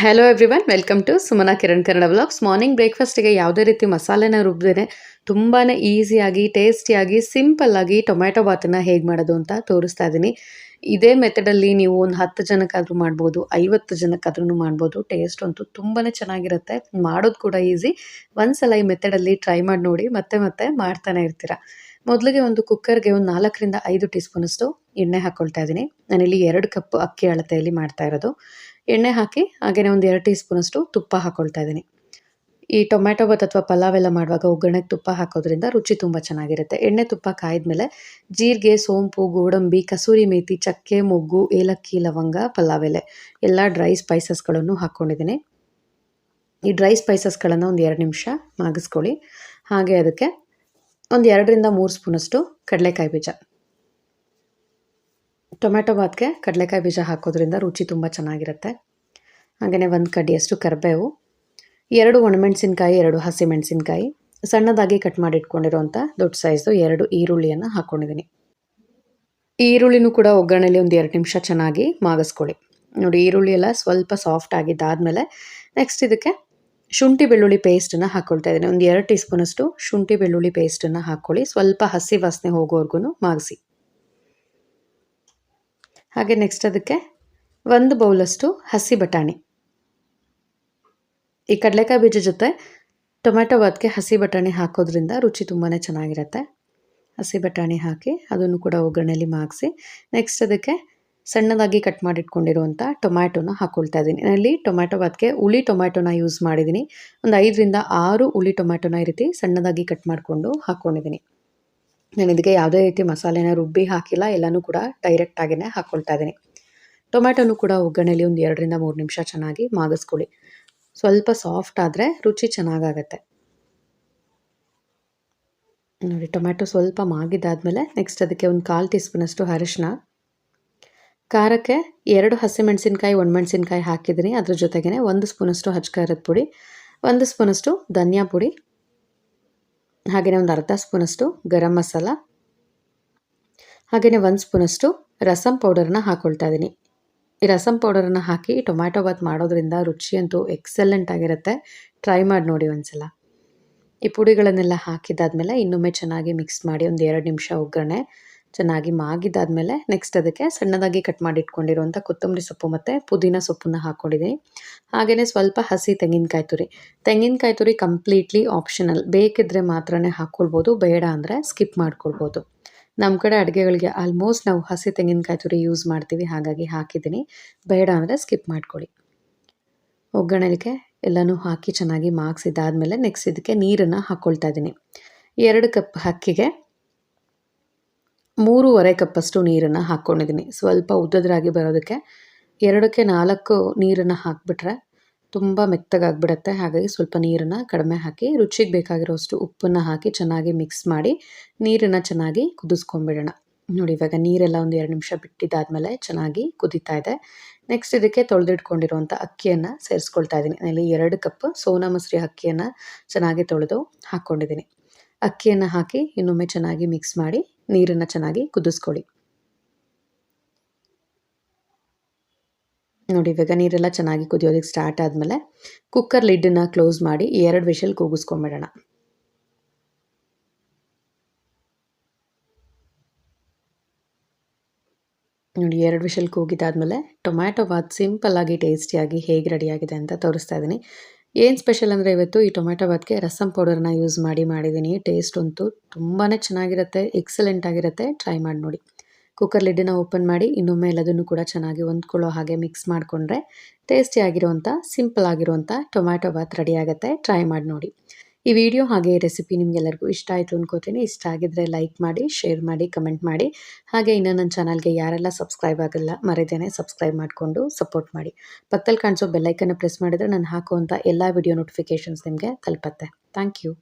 Hello everyone welcome to Sumana Kiran Kannada vlogs morning ಬ್ರೇಕ್ಫಾಸ್ಟಿಗೆ ಯಾವುದೇ ರೀತಿ ಮಸಾಲೆನ ರುಬ್ದೇನೆ ತುಂಬಾ ಈಸಿಯಾಗಿ ಟೇಸ್ಟಿಯಾಗಿ ಸಿಂಪಲ್ಲಾಗಿ ಟೊಮ್ಯಾಟೊ ಬಾತನ್ನು ಹೇಗೆ ಮಾಡೋದು ಅಂತ ತೋರಿಸ್ತಾ ಇದ್ದೀನಿ ಇದೇ ಮೆಥಡಲ್ಲಿ ನೀವು ಒಂದು ಹತ್ತು ಜನಕ್ಕಾದರೂ ಮಾಡ್ಬೋದು, ಐವತ್ತು ಜನಕ್ಕಾದ್ರೂ ಮಾಡ್ಬೋದು. ಟೇಸ್ಟ್ ಅಂತೂ ತುಂಬಾ ಚೆನ್ನಾಗಿರುತ್ತೆ. ಮಾಡೋದು ಕೂಡ ಈಸಿ ಒಂದ್ಸಲ ಈ ಮೆಥಡಲ್ಲಿ ಟ್ರೈ ಮಾಡಿ ನೋಡಿ, ಮತ್ತೆ ಮತ್ತೆ ಮಾಡ್ತಾನೆ ಇರ್ತೀರ. ಮೊದಲಿಗೆ ಒಂದು ಕುಕ್ಕರ್ಗೆ ಒಂದು ನಾಲ್ಕರಿಂದ ಐದು ಟೀ ಸ್ಪೂನಷ್ಟು ಎಣ್ಣೆ ಹಾಕ್ಕೊಳ್ತಾ ಇದ್ದೀನಿ ನಾನಿಲ್ಲಿ ಎರಡು ಕಪ್ ಅಕ್ಕಿ ಅಳತೆಯಲ್ಲಿ ಮಾಡ್ತಾ ಇರೋದು. ಎಣ್ಣೆ ಹಾಕಿ ಹಾಗೆಯೇ ಒಂದು ಎರಡು ಟೀ ಸ್ಪೂನಷ್ಟು ತುಪ್ಪ ಹಾಕ್ಕೊಳ್ತಾ ಇದ್ದೀನಿ. ಈ ಟೊಮ್ಯಾಟೊ ಬತ್ ಅಥವಾ ಪಲಾವ್ ಎಲ್ಲ ಮಾಡುವಾಗ ಒಗ್ಗರಣೆಗೆ ತುಪ್ಪ ಹಾಕೋದ್ರಿಂದ ರುಚಿ ತುಂಬ ಚೆನ್ನಾಗಿರುತ್ತೆ. ಎಣ್ಣೆ ತುಪ್ಪ ಕಾಯ್ದ್ಮೇಲೆ ಜೀರಿಗೆ, ಸೋಂಪು, ಗೋಡಂಬಿ, ಕಸೂರಿ ಮೇಥಿ ಚಕ್ಕೆ, ಮೊಗ್ಗು, ಏಲಕ್ಕಿ, ಲವಂಗ, ಪಲಾವ್ ಎಲೆ ಎಲ್ಲ ಡ್ರೈ ಸ್ಪೈಸಸ್ಗಳನ್ನು ಹಾಕ್ಕೊಂಡಿದ್ದೀನಿ ಈ ಡ್ರೈ ಸ್ಪೈಸಸ್ಗಳನ್ನು ಒಂದು ಎರಡು ನಿಮಿಷ ಮಾಗಿಸ್ಕೊಳ್ಳಿ. ಹಾಗೆ ಅದಕ್ಕೆ ಒಂದು ಎರಡರಿಂದ ಮೂರು ಸ್ಪೂನಷ್ಟು ಕಡಲೆಕಾಯಿ ಬೀಜ. ಟೊಮ್ಯಾಟೊ ಬಾತ್ಗೆ ಕಡಲೆಕಾಯಿ ಬೀಜ ಹಾಕೋದ್ರಿಂದ ರುಚಿ ತುಂಬ ಚೆನ್ನಾಗಿರುತ್ತೆ. ಹಾಗೆಯೇ ಒಂದು ಕಡ್ಡಿಯಷ್ಟು ಕರಿಬೇವು, ಎರಡು ಒಣಮೆಣಸಿನ್ಕಾಯಿ, ಎರಡು ಹಸಿಮೆಣಸಿನ್ಕಾಯಿ ಸಣ್ಣದಾಗಿ ಕಟ್ ಮಾಡಿ ಇಟ್ಕೊಂಡಿರೋಂಥ ದೊಡ್ಡ ಸೈಜು ಎರಡು ಈರುಳ್ಳಿಯನ್ನು ಹಾಕ್ಕೊಂಡಿದ್ದೀನಿ ಈರುಳ್ಳಿನೂ ಕೂಡ ಒಗ್ಗರಣೆಯಲ್ಲಿ ಒಂದು ಎರಡು ನಿಮಿಷ ಚೆನ್ನಾಗಿ ಮಾಗಿಸ್ಕೊಳ್ಳಿ. ನೋಡಿ, ಈರುಳ್ಳಿ ಎಲ್ಲ ಸ್ವಲ್ಪ ಸಾಫ್ಟ್ ಆಗಿದ್ದಾದಮೇಲೆ ನೆಕ್ಸ್ಟ್ ಇದಕ್ಕೆ ಶುಂಠಿ ಬೆಳ್ಳುಳ್ಳಿ ಪೇಸ್ಟನ್ನು ಹಾಕ್ಕೊಳ್ತಾ ಇದ್ದೀನಿ ಒಂದು ಎರಡು ಟೀ ಸ್ಪೂನಷ್ಟು ಶುಂಠಿ ಬೆಳ್ಳುಳ್ಳಿ ಪೇಸ್ಟನ್ನು ಹಾಕ್ಕೊಳ್ಳಿ ಸ್ವಲ್ಪ ಹಸಿ ವಾಸನೆ ಹೋಗೋವರೆಗೂ ಮಾಗಿಸಿ. ಹಾಗೆ ನೆಕ್ಸ್ಟ್ ಅದಕ್ಕೆ ಒಂದು ಬೌಲಷ್ಟು ಹಸಿ ಬಟಾಣಿ. ಈ ಕಡಲೆಕಾಯಿ ಬೀಜ ಜೊತೆ ಟೊಮೆಟೊ ಬಾತ್ಗೆ ಹಸಿ ಬಟಾಣಿ ಹಾಕೋದ್ರಿಂದ ರುಚಿ ತುಂಬಾ ಚೆನ್ನಾಗಿರುತ್ತೆ. ಹಸಿ ಬಟಾಣಿ ಹಾಕಿ ಅದನ್ನು ಕೂಡ ಒಗ್ಗರಣೆಯಲ್ಲಿ ಮಾಗಿಸಿ ನೆಕ್ಸ್ಟ್ ಅದಕ್ಕೆ ಸಣ್ಣದಾಗಿ ಕಟ್ ಮಾಡಿಟ್ಕೊಂಡಿರುವಂಥ ಟೊಮ್ಯಾಟೊನ ಹಾಕ್ಕೊಳ್ತಾ ಇದ್ದೀನಿ. ಅಲ್ಲಿ ಟೊಮ್ಯಾಟೊ ಬಾತ್ಗೆ ಹುಳಿ ಟೊಮ್ಯಾಟೊನ ಯೂಸ್ ಮಾಡಿದ್ದೀನಿ. ಒಂದು ಐದರಿಂದ ಆರು ಹುಳಿ ಟೊಮ್ಯಾಟೊನ ಈ ರೀತಿ ಸಣ್ಣದಾಗಿ ಕಟ್ ಮಾಡಿಕೊಂಡು ಹಾಕ್ಕೊಂಡಿದ್ದೀನಿ ನಾನು ಇದಕ್ಕೆ ಯಾವುದೇ ರೀತಿ ಮಸಾಲೆನ ರುಬ್ಬಿ ಹಾಕಿಲ್ಲ, ಎಲ್ಲನೂ ಕೂಡ ಡೈರೆಕ್ಟಾಗಿಯೇ ಹಾಕ್ಕೊಳ್ತಾ ಇದ್ದೀನಿ. ಟೊಮ್ಯಾಟೊನು ಕೂಡ ಒಗ್ಗರಣೆಯಲ್ಲಿ ಒಂದು ಎರಡರಿಂದ ಮೂರು ನಿಮಿಷ ಚೆನ್ನಾಗಿ ಮಾಗಿಸ್ಕೊಳ್ಳಿ. ಸ್ವಲ್ಪ ಸಾಫ್ಟ್ ಆದರೆ ರುಚಿ ಚೆನ್ನಾಗಾಗತ್ತೆ. ನೋಡಿ, ಟೊಮ್ಯಾಟೊ ಸ್ವಲ್ಪ ಮಾಗಿದ್ದಾದಮೇಲೆ ನೆಕ್ಸ್ಟ್ ಅದಕ್ಕೆ ಒಂದು ಕಾಲು ಟೀ ಸ್ಪೂನಷ್ಟು ಅರಿಶಿನ ಖಾರಕ್ಕೆ ಎರಡು ಹಸಿಮೆಣಸಿನ್ಕಾಯಿ, ಒಣಮೆಣಸಿನ್ಕಾಯಿ ಹಾಕಿದ್ದೀನಿ. ಅದ್ರ ಜೊತೆಗೇ ಒಂದು ಸ್ಪೂನಷ್ಟು ಹಚ್ಕಾರದ ಪುಡಿ, ಒಂದು ಸ್ಪೂನಷ್ಟು ಧನಿಯಾ ಪುಡಿ ಹಾಗೆಯೇ ಒಂದು ಅರ್ಧ ಸ್ಪೂನಷ್ಟು ಗರಂ ಮಸಾಲ ಹಾಗೆಯೇ ಒಂದು ಸ್ಪೂನಷ್ಟು ರಸಂ ಪೌಡರನ್ನ ಹಾಕ್ಕೊಳ್ತಾ ಇದ್ದೀನಿ ಈ ರಸಂ ಪೌಡರನ್ನು ಹಾಕಿ ಟೊಮ್ಯಾಟೊ ಬಾತ್ ಮಾಡೋದ್ರಿಂದ ರುಚಿಯಂತೂ ಎಕ್ಸಲೆಂಟ್ ಆಗಿರುತ್ತೆ. ಟ್ರೈ ಮಾಡಿ ನೋಡಿ ಒಂದ್ಸಲ. ಈ ಪುಡಿಗಳನ್ನೆಲ್ಲ ಹಾಕಿದ್ದಾದಮೇಲೆ ಇನ್ನೊಮ್ಮೆ ಚೆನ್ನಾಗಿ ಮಿಕ್ಸ್ ಮಾಡಿ ಒಂದು ಎರಡು ನಿಮಿಷ ಒಗ್ಗರಣೆ ಚೆನ್ನಾಗಿ ಮಾಗಿದ್ದಾದಮೇಲೆ ನೆಕ್ಸ್ಟ್ ಅದಕ್ಕೆ ಸಣ್ಣದಾಗಿ ಕಟ್ ಮಾಡಿ ಇಟ್ಕೊಂಡಿರುವಂಥ ಕೊತ್ತಂಬರಿ ಸೊಪ್ಪು ಮತ್ತು ಪುದೀನ ಸೊಪ್ಪನ್ನು ಹಾಕ್ಕೊಂಡಿದ್ದೀನಿ ಹಾಗೆಯೇ ಸ್ವಲ್ಪ ಹಸಿ ತೆಂಗಿನಕಾಯಿ ತುರಿ. ತೆಂಗಿನಕಾಯಿ ತುರಿ ಕಂಪ್ಲೀಟ್ಲಿ ಆಪ್ಷನಲ್ ಬೇಕಿದ್ದರೆ ಮಾತ್ರನೇ ಹಾಕ್ಕೊಳ್ಬೋದು ಬೇಡ ಅಂದರೆ ಸ್ಕಿಪ್ ಮಾಡ್ಕೊಳ್ಬೋದು. ನಮ್ಮ ಕಡೆ ಅಡುಗೆಗಳಿಗೆ ಆಲ್ಮೋಸ್ಟ್ ನಾವು ಹಸಿ ತೆಂಗಿನಕಾಯಿ ತುರಿ ಯೂಸ್ ಮಾಡ್ತೀವಿ, ಹಾಗಾಗಿ ಹಾಕಿದ್ದೀನಿ. ಬೇಡ ಅಂದರೆ ಸ್ಕಿಪ್ ಮಾಡ್ಕೊಳ್ಳಿ. ಒಗ್ಗರಣೆಗೆ ಎಲ್ಲನೂ ಹಾಕಿ ಚೆನ್ನಾಗಿ ಮಾಗಿಸಿದ್ದಾದಮೇಲೆ ನೆಕ್ಸ್ಟ್ ಇದಕ್ಕೆ ನೀರನ್ನು ಹಾಕ್ಕೊಳ್ತಾ ಇದ್ದೀನಿ. ಎರಡು ಕಪ್ ಅಕ್ಕಿಗೆ ಮೂರುವರೆ ಕಪ್ಪಷ್ಟು ನೀರನ್ನು ಹಾಕ್ಕೊಂಡಿದ್ದೀನಿ. ಸ್ವಲ್ಪ ಉದ್ದದ್ರಾಗಿ ಬರೋದಕ್ಕೆ ಎರಡಕ್ಕೆ ನಾಲ್ಕು ನೀರನ್ನು ಹಾಕಿಬಿಟ್ರೆ ತುಂಬ ಮೆತ್ತಗಾಗ್ಬಿಡತ್ತೆ. ಹಾಗಾಗಿ ಸ್ವಲ್ಪ ನೀರನ್ನು ಕಡಿಮೆ ಹಾಕಿ, ರುಚಿಗೆ ಬೇಕಾಗಿರೋಷ್ಟು ಉಪ್ಪನ್ನು ಹಾಕಿ ಚೆನ್ನಾಗಿ ಮಿಕ್ಸ್ ಮಾಡಿ ನೀರನ್ನು ಚೆನ್ನಾಗಿ ಕುದಿಸ್ಕೊಂಬಿಡೋಣ. ನೋಡಿ, ಇವಾಗ ನೀರೆಲ್ಲ ಒಂದು ಎರಡು ನಿಮಿಷ ಬಿಟ್ಟಿದ್ದಾದಮೇಲೆ ಚೆನ್ನಾಗಿ ಕುದೀತಾ ಇದೆ. ನೆಕ್ಸ್ಟ್ ಇದಕ್ಕೆ ತೊಳೆದಿಟ್ಕೊಂಡಿರುವಂಥ ಅಕ್ಕಿಯನ್ನು ಸೇರಿಸ್ಕೊಳ್ತಾ ಇದ್ದೀನಿ. ಇಲ್ಲಿ ಎರಡು ಕಪ್ ಸೋನಾ ಮಸೂರಿ ಅಕ್ಕಿಯನ್ನು ಚೆನ್ನಾಗಿ ತೊಳೆದು ಹಾಕ್ಕೊಂಡಿದ್ದೀನಿ. ಅಕ್ಕಿಯನ್ನು ಹಾಕಿ ಇನ್ನೊಮ್ಮೆ ಚೆನ್ನಾಗಿ ಮಿಕ್ಸ್ ಮಾಡಿ ನೀರನ್ನು ಚೆನ್ನಾಗಿ ಕುದಿಸ್ಕೊಳ್ಳಿ. ನೋಡಿ, ಇವಾಗ ನೀರೆಲ್ಲ ಚೆನ್ನಾಗಿ ಕುದಿಯೋದಕ್ಕೆ ಸ್ಟಾರ್ಟ್ ಆದಮೇಲೆ ಕುಕ್ಕರ್ ಲಿಡ್ಡನ್ನು ಕ್ಲೋಸ್ ಮಾಡಿ ಎರಡು ವಿಷಲ್ ಕೂಗಿಸ್ಕೊಂಬಿಡೋಣ. ನೋಡಿ ಎರಡು ವಿಷಲ್ ಕೂಗಿದಾದ್ಮೇಲೆ ಟೊಮ್ಯಾಟೊ ಬಾತ್ ಸಿಂಪಲ್ಲಾಗಿ ಟೇಸ್ಟಿಯಾಗಿ ಹೇಗೆ ರೆಡಿಯಾಗಿದೆ ಅಂತ ತೋರಿಸ್ತಾ ಇದ್ದೀನಿ. ಏನು ಸ್ಪೆಷಲ್ ಅಂದರೆ ಇವತ್ತು ಈ ಟೊಮೆಟೊ ಬಾತ್ಗೆ ರಸಮ್ ಪೌಡರ್ನ ಯೂಸ್ ಮಾಡಿ ಮಾಡಿದ್ದೀನಿ ಟೇಸ್ಟ್ ಅಂತೂ ತುಂಬಾ ಚೆನ್ನಾಗಿರುತ್ತೆ ಎಕ್ಸಲೆಂಟ್ ಆಗಿರುತ್ತೆ. ಟ್ರೈ ಮಾಡಿ ನೋಡಿ. ಕುಕ್ಕರ್ ಲಿಡ್ಡನ್ನ ಓಪನ್ ಮಾಡಿ, ಇನ್ನೊಮ್ಮೆ ಎಲ್ಲದನ್ನು ಕೂಡ ಚೆನ್ನಾಗಿ ಹೊಂದ್ಕೊಳ್ಳೋ ಹಾಗೆ ಮಿಕ್ಸ್ ಮಾಡಿಕೊಂಡ್ರೆ ಟೇಸ್ಟಿ ಆಗಿರುವಂಥ ಸಿಂಪಲ್ ಆಗಿರುವಂಥ ಟೊಮ್ಯಾಟೊ ಬಾತ್ ರೆಡಿ ಆಗುತ್ತೆ. ಟ್ರೈ ಮಾಡಿ ನೋಡಿ. ಈ ವಿಡಿಯೋ ಹಾಗೆ ರೆಸಿಪಿ ನಿಮಗೆಲ್ಲರಿಗೂ ಇಷ್ಟ ಆಯಿತು ಅನ್ಕೋತೀನಿ. ಇಷ್ಟ ಆಗಿದ್ರೆ ಲೈಕ್ ಮಾಡಿ ಶೇರ್ ಮಾಡಿ ಕಮೆಂಟ್ ಮಾಡಿ. ಹಾಗೆ ಇನ್ನು ನನ್ನ ಚಾನಲ್ಗೆ ಯಾರೆಲ್ಲ ಸಬ್ಸ್ಕ್ರೈಬ್ ಆಗಲ್ಲ, ಮರೆದೇನೆ ಸಬ್ಸ್ಕ್ರೈಬ್ ಮಾಡಿಕೊಂಡು ಸಪೋರ್ಟ್ ಮಾಡಿ. ಪಕ್ಕದಲ್ಲಿ ಕಾಣಿಸೋ ಬೆಲ್ಲೈಕನ್ನು ಪ್ರೆಸ್ ಮಾಡಿದರೆ ನಾನು ಹಾಕುವಂಥ ಎಲ್ಲ ವಿಡಿಯೋ ನೋಟಿಫಿಕೇಷನ್ಸ್ ನಿಮಗೆ ತಲುಪತ್ತೆ. Thank you